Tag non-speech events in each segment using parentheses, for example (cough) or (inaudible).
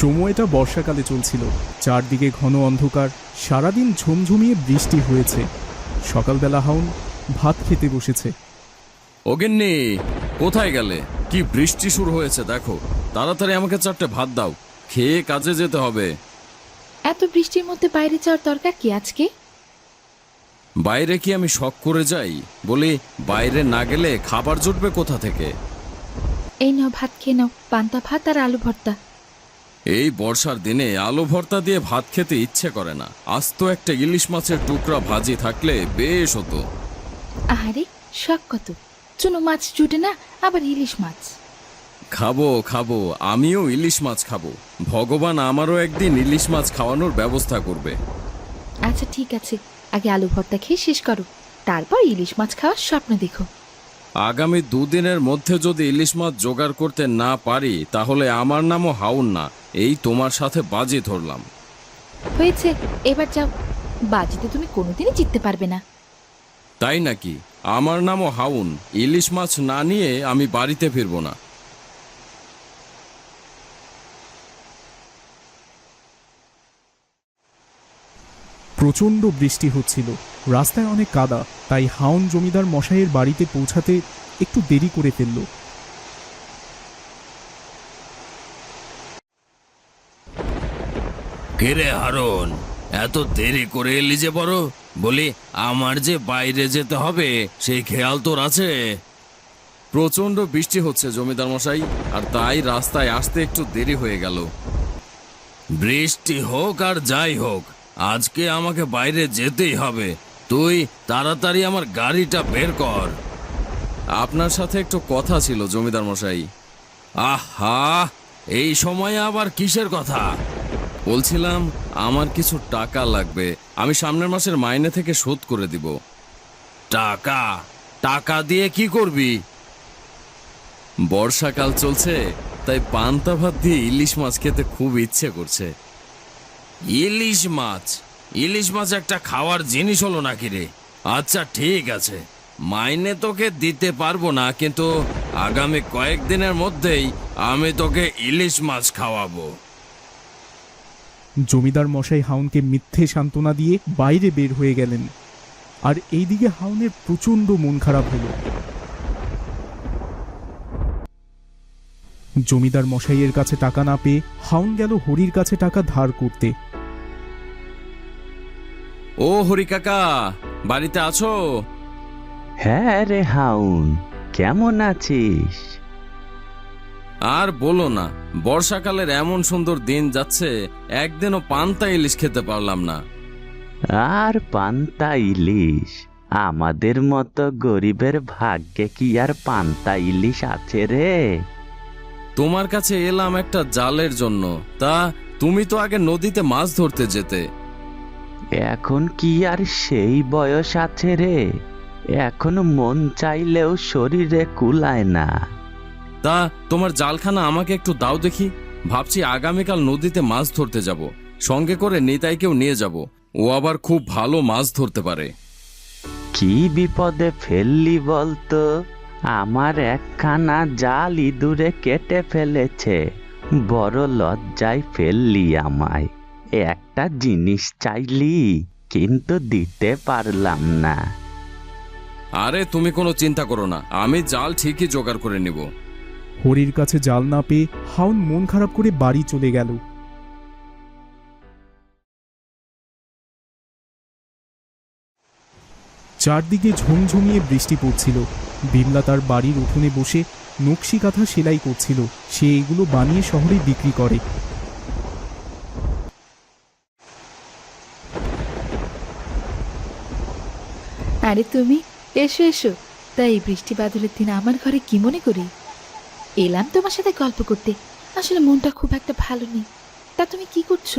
সময়টা বর্ষাকালে চলছিল। চারদিকে ঘন অন্ধকার সারাদিন ঝুমঝুমিয়ে বৃষ্টি হয়েছে। সকালবেলা হাউন ভাত খেতে বসেছে। ওগেননি কোথায় গেলে? কি বৃষ্টি শুরু হয়েছে দেখো। তাড়াতাড়ি আমাকে চারটে ভাত দাও। খেয়ে কাজে যেতে হবে। এত বৃষ্টির মধ্যে বাইরে যাওয়ার দরকার কি আজকে? বাইরে কি আমি শখ করে যাই? বলি বাইরে না গেলে খাবার জুটবে কোথা থেকে? এই নাও ভাত খেয়ে নাও। পান্তা ভাত আর আলু ভর্তা। এই বর্ষার দিনে আলু ভর্তা দিয়ে ভাত খেতে ইচ্ছে করে না। আস্ত একটা ইলিশ মাছের টুকরা ভাজি থাকলে বেশ হতো। আরে শখ কত। চুনো মাছ জুটে না আবার ইলিশ মাছ। খাব খাব আমিও ইলিশ মাছ খাব। ভগবান আমারও একদিন ইলিশ মাছ খাওয়ানোর ব্যবস্থা করবে। আচ্ছা ঠিক আছে। আগে আলু ভর্তা খেয়ে শেষ করো। তারপর ইলিশ মাছ খাওয়ার স্বপ্ন দেখো। আগামী দুদিনের মধ্যে যদি ইলিশ মাছ জোগাড় করতে না পারি তাহলে আমার নামও হাউন না। এই তোমার সাথে বাজি ধরলাম। হয়েছে এবার যাও। বাজিতে তুমি কোনোদিনই জিততে পারবে না। তাই নাকি? আমার নামও হাউন। ইলিশ মাছ না নিয়ে আমি বাড়িতে ফিরবো না। প্রচণ্ড বৃষ্টি হচ্ছিল। রাস্তায় অনেক কাদা তাই হাউন জমিদার মশাইয়ের বাড়িতে পৌঁছাতে একটু দেরি করে ফেলল। কিরে হারন। এত দেরি করে এলি যে বড়। বলি, আমার যে বাইরে যেতে হবে, সেই খেয়াল তোর আছে? প্রচণ্ড বৃষ্টি হচ্ছে জমিদার মশাই, আর তাই রাস্তায় আসতে একটু দেরি হয়ে গেল। বৃষ্টি হোক আর যাই হোক, আজকে আমাকে বাইরে যেতেই হবে। তুই তাড়াতাড়ি আমার গাড়িটা বের কর। আপনার সাথে একটু কথা ছিল জমিদার মশাই। আহা! এই সময়ে আবার কিসের কথা? বলছিলাম, আমার কিছু টাকা লাগবে, আমি সামনের মাসের মাইনে থেকে শোধ করে দিব। টাকা? টাকা দিয়ে কি করবি? বর্ষাকাল চলছে, তাই পান্তা ভাত দিয়ে ইলিশ মাছ খেতে খুব ইচ্ছে করছে। ইলিশ মাছ? ইলিশ মাছ একটা খাওয়ার জিনিস হলো নাকি রে? আচ্ছা ঠিক আছে। মাইনে তোকে দিতে পারব না, কিন্তু আগামী কয়েকদিনের মধ্যেই আমি তোকে ইলিশ মাছ খাওয়াবো। জমিদার মশাই হাউনকে মিথ্যে সান্ত্বনা দিয়ে বাইরে বের হয়ে গেলেন। আর এইদিকে হাউনের প্রচণ্ড মন খারাপ হলো। জমিদার মশাইয়ের কাছে টাকা না পেয়ে হাউন গেল হরির কাছে টাকা ধার করতে। ও হরি কাকা বাড়িতে আছো? হ্যাঁ রে হাউন কেমন আছিস? আর বলো না বর্ষাকালের এমন সুন্দর দিন যাচ্ছে একদিনও পান্তা ইলিশ খেতে পারলাম না। আর পান্তা ইলিশ? আমাদের মতো গরিবের ভাগ্যে কি আর পান্তা ইলিশ আছে রে? তোমার কাছে এলাম একটা জালের জন্য। তা তুমি তো আগে নদীতে মাছ ধরতে যেতে। এখন কি আর সেই বয়স আছে রে? এখন মন চাইলেও শরীরে কুলায় না। তা তোমার জালখানা আমাকে একটু দাও দেখি। ভাবছি আগামীকাল নদীতে মাছ ধরতে যাব। সঙ্গে করে নিতাইকেও নিয়ে যাব। ও আবার খুব ভালো মাছ ধরতে পারে। কি বিপদে ফেললি বলতো? আমার একখানা জাল ইঁদুরে কেটে ফেলেছে। বড় লজ্জায় ফেললি আমায়। একটা জিনিস চাইলি কিন্তু দিতে পারলাম না। আরে তুমি কোনো চিন্তা করো না। আমি জাল ঠিকই জোগাড় করে নেব। হরির কাছে জাল না পেয়ে হাউন মন খারাপ করে বাড়ি চলে গেল। চারদিকে ঝুমঝুমিয়ে বৃষ্টি পড়ছিল। বিমলা তার বাড়ির উঠোনে বসে নকশি কাঁথা সেলাই করছিল। সে এগুলো বানিয়ে শহরে বিক্রি করে। আরে তুমি, এসো এসো। তাই বৃষ্টি বাদলের দিন আমার ঘরে কি মনে করি? এলাম তোমার সাথে গল্প করতে। আসলে মনটা খুব একটা ভালো নেই। তা তুমি কি করছ?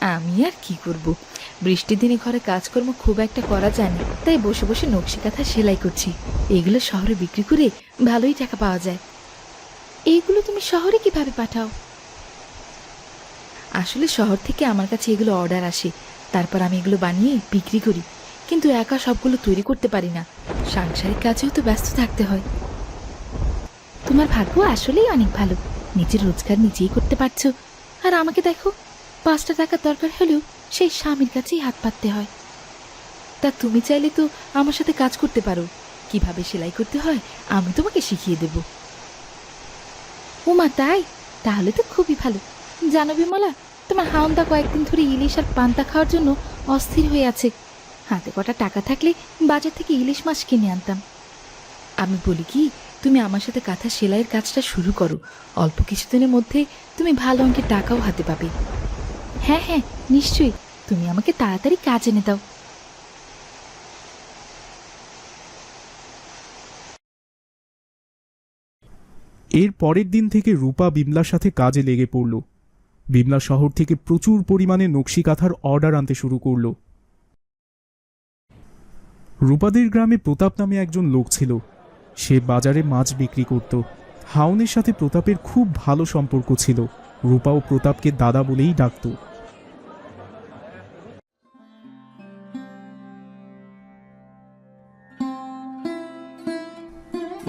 আমি আর কি করব? বৃষ্টির দিনে ঘরে কাজকর্ম খুব একটা করা যায় না তাই বসে বসে নকশি কাঁথা সেলাই করছি। এগুলো শহরে বিক্রি করে ভালোই টাকা পাওয়া যায়। এইগুলো তুমি শহরে কীভাবে পাঠাও? আসলে শহর থেকে আমার কাছে এগুলো অর্ডার আসে। তারপর আমি এগুলো বানিয়ে বিক্রি করি। কিন্তু একা সবগুলো তৈরি করতে পারি না। সাংসারিক কাজেও তো ব্যস্ত থাকতে হয়। তোমার ভাগ্য আসলেই অনেক ভালো। নিজের রোজগার নিজেই করতে পারছ। আর আমাকে দেখো, পাঁচটা টাকার দরকার হলেও সেই স্বামীর কাছেই হাত পাততে হয়। তা তুমি চাইলে তো আমার সাথে কাজ করতে পারো। কীভাবে সেলাই করতে হয়, আমি তোমাকে শিখিয়ে দেব। উমা, তাই? তাহলে তো খুবই ভালো। জানো বিমলা, তোমার হাওন্দা কয়েকদিন ধরে ইলিশ আর পান্তা খাওয়ার জন্য অস্থির হয়ে আছে। হাতে কটা টাকা থাকলে বাজার থেকে ইলিশ মাছ কিনে আনতাম। আমি বলি কি তুমি আমার সাথে কাঁথা সেলাইয়ের কাজটা শুরু করো। অল্প কিছুদিনের মধ্যে তুমি ভালো অঙ্কের টাকাও হাতে পাবে। হ্যাঁ হ্যাঁ নিশ্চয়ই। তুমি আমাকে তাড়াতাড়ি কাজ এনে দাও। এর পরের দিন থেকে রূপা বিমলার সাথে কাজে লেগে পড়ল। বিমলা শহর থেকে প্রচুর পরিমাণে নকশি কাঁথার অর্ডার আনতে শুরু করল। রূপাদের গ্রামে প্রতাপ নামে একজন লোক ছিল। সে বাজারে মাছ বিক্রি করত। হাউনের সাথে প্রতাপের খুব ভালো সম্পর্ক ছিল। রূপা ও প্রতাপকে দাদা বলেই ডাকত।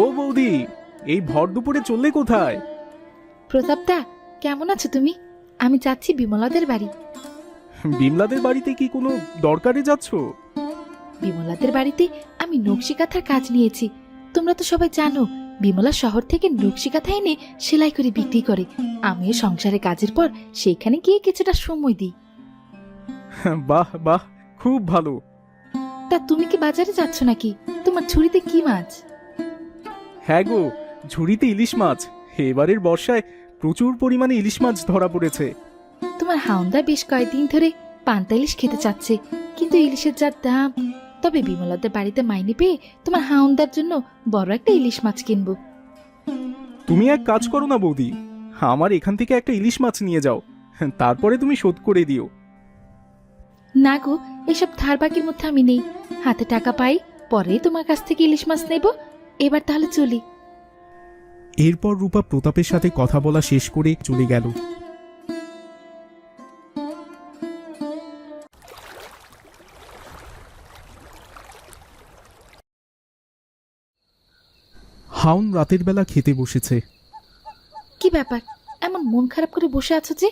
ও বৌদি এই ভর দুপুরে চললে কোথায়? প্রতাপদা কেমন আছো তুমি? আমি যাচ্ছি বিমলাদের বাড়ি। বিমলাদের বাড়িতে কি কোনো দরকারে যাচ্ছ? বিমলাদের বাড়িতে আমি নকশি কাঁথার কাজ নিয়েছি। তোমরা তো সবাই জানো বিমলা শহর থেকে নকশি কাঁথা এনে সেলাই করে বিক্রি করে। আমিও সংসারে কাজের পর সেখানে গিয়ে কিছুটা সময় দিই। (laughs) বাহ বাহ খুব ভালো। তা তুমি কি বাজারে যাচ্ছ নাকি? তোমার ঝুড়িতে কি মাছ? হ্যাঁ গো ঝুড়িতে ইলিশ মাছ। এবারের বর্ষায় প্রচুর পরিমাণে ইলিশ মাছ ধরা পড়েছে। তোমার হাওন্দা বেশ কয়েকদিন ধরে পান্তা ইলিশ খেতে চাচ্ছে কিন্তু ইলিশের যা দাম তবে বিমলাদের বাড়িতে মাইনে পেয়ে তোমার হাওন্দার জন্য বড় একটা ইলিশ মাছ কিনবো। তুমি এক কাজ করো না বৌদি আমার এখান থেকে একটা ইলিশ মাছ নিয়ে যাও তারপরে তুমি শোধ করে দিও। না গো এসব ধার বাকির মধ্যে আমি নেই। হাতে টাকা পাই পরে তোমার কাছ থেকে ইলিশ মাছ নেব। এবার তাহলে চলি। এরপর রূপা প্রতাপের সাথে কথা বলা শেষ করে চলে গেল। হাউন রাতের বেলা খেতে বসেছে। কি ব্যাপার? এমন মন খারাপ করে বসে আছো যে?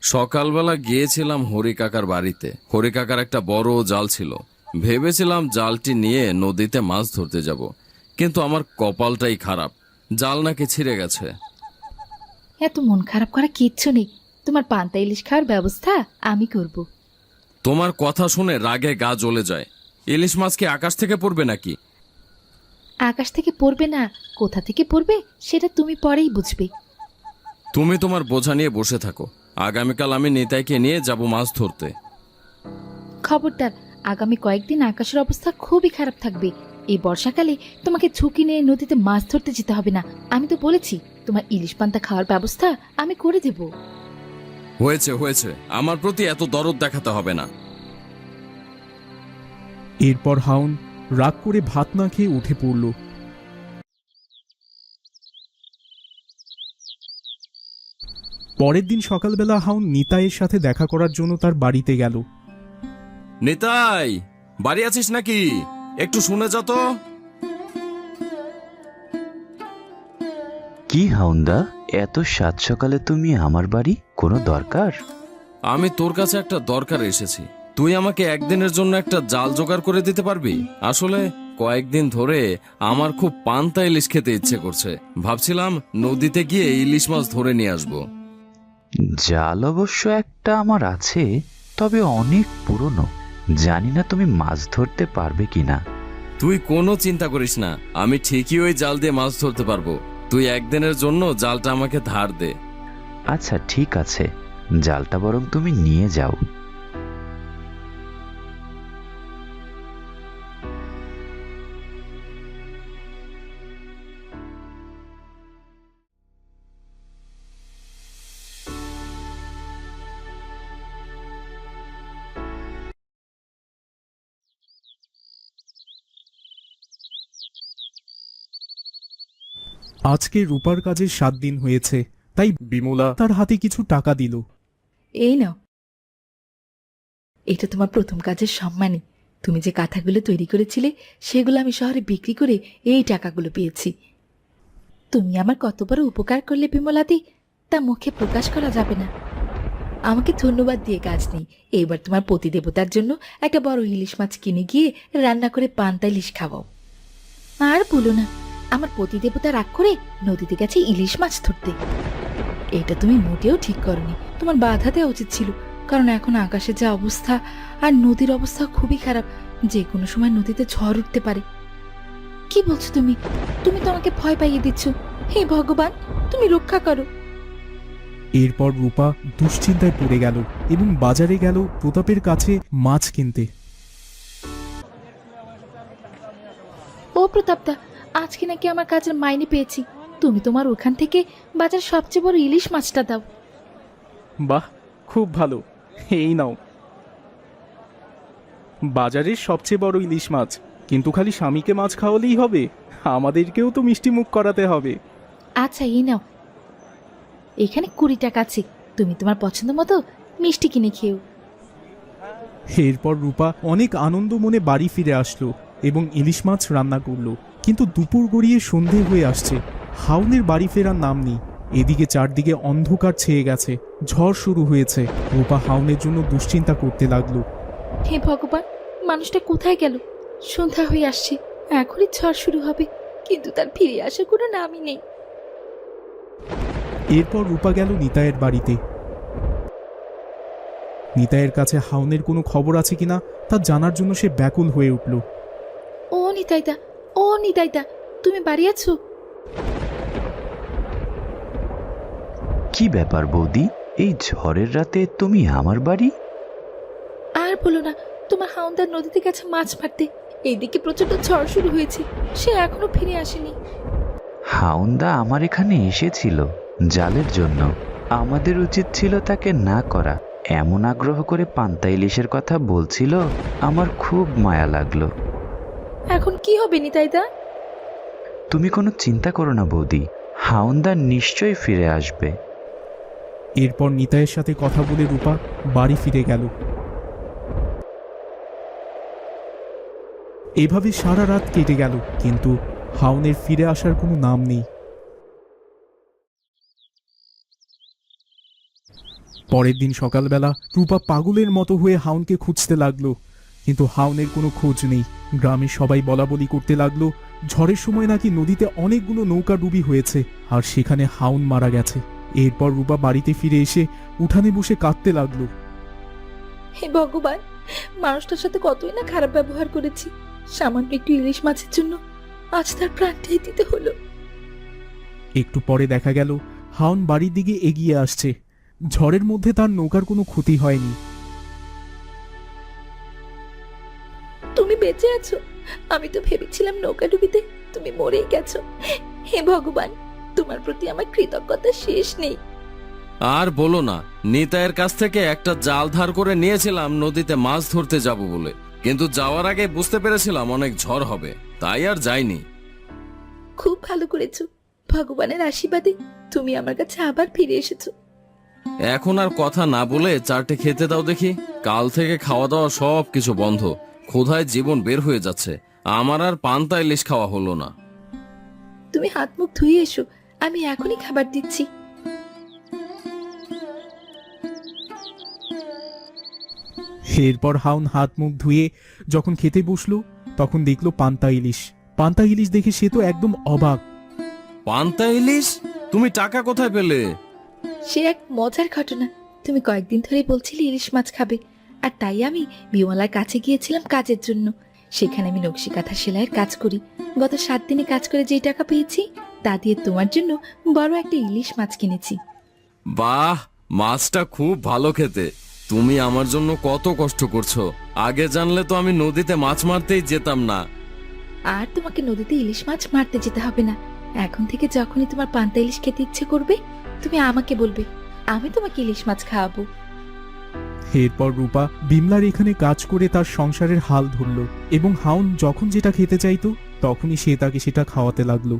সকালবেলা গিয়েছিলাম হরি কাকার বাড়িতে। হরি কাকার একটা বড় জাল ছিল। ভেবেছিলাম জালটি নিয়ে নদীতে মাছ ধরতে যাব। কিন্তু আমার কপালটাই খারাপ। জাল নাকি ছিঁড়ে গেছে। এত মন খারাপ করা কিচ্ছু নেই। তোমার পান্তা ইলিশ খাওয়ার ব্যবস্থা আমি করব। তোমার কথা শুনে রাগে গা জ্বলে যায়। ইলিশ মাছ কি আকাশ থেকে পড়বে নাকি? আকাশ থেকে পড়বে না কোথা থেকে পড়বে সেটা তুমি পরেই বুঝবে। তুমি তোমার বোঝা নিয়ে বসে থাকো। আগামীকাল আমি নিতাইকে নিয়ে যাব মাছ ধরতে। খবরদার আগামী কয়েকদিন আকাশের অবস্থা খুবই খারাপ থাকবে। এই বর্ষাকালে তোমাকে ঝুঁকি নিয়ে নদীতে মাছ ধরতে যেতে হবে না। আমি তো বলেছি তোমার ইলিশ পান্তা খাওয়ার ব্যবস্থা আমি করে দেব। হয়েছে হয়েছে। আমার প্রতি এত দরদ দেখাতে হবে না। এরপর হাউন রাগ করে ভাত না খেয়ে উঠে পড়ল। পরের দিন সকালবেলা হাউন নিতাইয়ের সাথে দেখা করার জন্য তার বাড়িতে গেল। নিতাই বাড়ি আছিস নাকি? একটু শুনে যা তো। কি হাউন্দা এত সাত সকালে তুমি আমার বাড়ি? কোনো দরকার? আমি তোর কাছে একটা দরকার এসেছি। তুই আমাকে একদিনের জন্য একটা জাল জোগাড় করে দিতে পারবি? আসলে কয়েকদিন ধরে আমার খুব পান্তা ইলিশ খেতে ইচ্ছে করছে। ভাবছিলাম নদীতে গিয়ে ইলিশ মাছ ধরে নিয়ে আসব। জাল অবশ্য একটা আমার আছে তবে অনেক পুরনো। জানি না তুমি মাছ ধরতে পারবে কিনা। তুই কোনো চিন্তা করিস না আমি ঠিকই ওই জাল দিয়ে মাছ ধরতে পারব। তুই একদিনের জন্য জালটা আমাকে ধার দে। আচ্ছা ঠিক আছে। জালটা বরং তুমি নিয়ে যাও। আজকে রূপার কাজের সাত দিন হয়েছে তাই বিমলা তার হাতে কিছু টাকা দিল। এই নাও। এটা তোমার প্রথম কাজের সম্মানী। তুমি যে কাঁথাগুলো তৈরি করেছিলে সেগুলো আমি শহরে বিক্রি করে এই টাকাগুলো পেয়েছি। তুমি আমার কত বড় উপকার করলে বিমলাদি তা মুখে প্রকাশ করা যাবে না। আমাকে ধন্যবাদ দিয়ে কাজ নেই। এবার তোমার পতিদেবতার জন্য একটা বড় ইলিশ মাছ কিনে গিয়ে রান্না করে পান্তা ইলিশ খাওয়াও। আর বলো না আমার পতিদেবতা রাগ করে নদীতে গেছে ইলিশ মাছ ধরতে। এটা তুমি মোটেও ঠিক করনি। তোমার বাধা দেওয়া উচিত ছিল কারণ এখন আকাশের যা অবস্থা আর নদীর অবস্থা খুবই খারাপ যে কোনো সময় নদীতে ঝড় উঠতে পারে। কি বলছো তুমি? তুমি তো আমাকে ভয় পাইয়ে দিচ্ছ। হে ভগবান তুমি রক্ষা করো। এরপর রূপা দুশ্চিন্তায় পড়ে গেল এবং বাজারে গেল প্রতাপের কাছে মাছ কিনতে। ও প্রতাপদা আজকে নাকি আমার কাজের মাইনে পেয়েছি। তুমি তোমার ওখান থেকে বাজার সবচেয়ে বড় ইলিশ মাছটা দাও। বাহ খুব ভালো। এই নাও। বাজারের সবচেয়ে বড় ইলিশ মাছ কিন্তু খালি স্বামীকে মাছ খাওয়ালেই হবে। আমাদেরকেও তো মিষ্টি মুখ করাতে হবে। আচ্ছা এই নাও। এখানে কুড়ি টাকা আছে। তুমি তোমার পছন্দ মতো মিষ্টি কিনে খেও এরপর রূপা অনেক আনন্দ মনে বাড়ি ফিরে আসলো। এবং ইলিশ মাছ রান্না করল। কিন্তু দুপুর গড়িয়ে সন্ধে হয়ে আসছে। হাউনের বাড়ি ফেরার নাম নেই। এদিকে চারদিকে অন্ধকার ছেয়ে গেছে। ঝড় শুরু হয়েছে। রূপা হাউনের জন্য দুশ্চিন্তা করতে লাগল। হে ভগবান মানুষটা কোথায় গেল? সন্ধ্যা হয়ে আসছে। এখনই ঝড় শুরু হবে। কিন্তু তার ফিরে আসার কোনো নামই নেই। এরপর রূপা গেল নিতাইয়ের বাড়িতে। নিতাইয়ের কাছে হাউনের কোনো খবর আছে কিনা তা জানার জন্য সে ব্যাকুল হয়ে উঠল। নিতাইদা ও নিতাইদা তুমি বাড়ি আছো? কি ব্যাপার বৌদি? এই ঝড়ের রাতে তুমি আমার বাড়ি? আর বলো না তোমার হাউন্দার নদীতে গেছে মাছ মারতে। এইদিকে প্রচণ্ড ঝড় শুরু হয়েছে সে এখনও ফিরে আসেনি। হাউন্দা আমার এখানে এসেছিল জালের জন্য। আমাদের উচিত ছিল তাকে না করা। এমন আগ্রহ করে পান্তা ইলিশের কথা বলছিল আমার খুব মায়া লাগল। এখন কি হবে নিতাইদা? তুমি কোনো চিন্তা করো না বৌদি। হাউন্দা নিশ্চয়ই ফিরে আসবে। এরপর নিতাইয়ের সাথে কথা বলে রূপা বাড়ি ফিরে গেল। এভাবে সারা রাত কেটে গেল কিন্তু হাউনের ফিরে আসার কোনো নাম নেই। পরের দিন সকালবেলা রূপা পাগলের মতো হয়ে হাউনকে খুঁজতে লাগল। কিন্তু হাউনের কোনো খোঁজ নেই। গ্রামে সবাই বলা বলি করতে লাগল ঝড়ের সময় নাকি নদীতে অনেকগুলো নৌকা ডুবি হয়েছে আর সেখানে হাউন মারা গেছে। এরপর রূপা বাড়িতে ফিরে এসে উঠানে বসে কাঁদতে লাগল। হে ভগবান মানুষটার সাথে কতই না খারাপ ব্যবহার করেছি। সামান্য একটু ইলিশ মাছের জন্য আজ তার প্রাণটাই দিতে হলো। একটু পরে দেখা গেল হাউন বাড়ির দিকে এগিয়ে আসছে। ঝড়ের মধ্যে তার নৌকার কোনো ক্ষতি হয়নি। বেঁচে আছো? আমি তো ভেবেছিলাম নৌকা ডুবিতে তুমি মরেই গেছো। হে ভগবান তোমার প্রতি আমার কৃতজ্ঞতা শেষ নেই। আর বলো না নিতাইয়ের কাছ থেকে একটা জাল ধার করে নিয়েছিলাম নদীতে মাছ ধরতে যাব বলে। কিন্তু যাওয়ার আগে বুঝতে পেরেছিলাম অনেক ঝড় হবে তাই আর যাইনি। খুব ভালো করেছ। ভগবানের আশীর্বাদে তুমি আমার কাছে আবার ফিরে এসেছ। এখন আর কথা না বলে চারটে খেতে দাও দেখি। কাল থেকে খাওয়া দাওয়া সব কিছু বন্ধ। ক্ষুধায় জীবন বের হয়ে যাচ্ছে। আমার আর পান্তা ইলিশ খাওয়া হলো না। তুমি হাত মুখ ধুয়ে এসো আমি এখনই খাবার দিচ্ছি। এরপর হাউন হাত মুখ ধুয়ে যখন খেতে বসল তখন দেখল পান্তা ইলিশ। পান্তা ইলিশ দেখে সে তো একদম অবাক। পান্তা ইলিশ? তুমি টাকা কোথায় পেলে? সে এক মজার ঘটনা। তুমি কয়েকদিন ধরেই বলছিলে ইলিশ মাছ খাবে। আর তাই আমি বিমলার কাছে গিয়েছিলাম কাজের জন্য। সেখানে আমি নকশি কাঁথা সেলাইয়ের কাজ করি। গত সাত দিনে কাজ করে যেই টাকা পেয়েছি তা দিয়ে তোমার জন্য বড় একটা ইলিশ মাছ কিনেছি। বাহ! মাছটা খুব ভালো খেতে। তুমি আমার জন্য কত কষ্ট করছ। আগে জানলে তো আমি নদীতে মাছ মারতেই যেতাম না। আর তোমাকে নদীতে ইলিশ মাছ মারতে যেতে হবে না। এখন থেকে যখনই তোমার পান্তা ইলিশ খেতে ইচ্ছে করবে তুমি আমাকে বলবে আমি তোমাকে ইলিশ মাছ খাওয়াবো। এরপর রূপা বিমলার এখানে কাজ করে তার সংসারের হাল ধরল এবং হাউন যখন যেটা খেতে চাইতো, তখনই সে তাকে সেটা খাওয়াতে লাগল।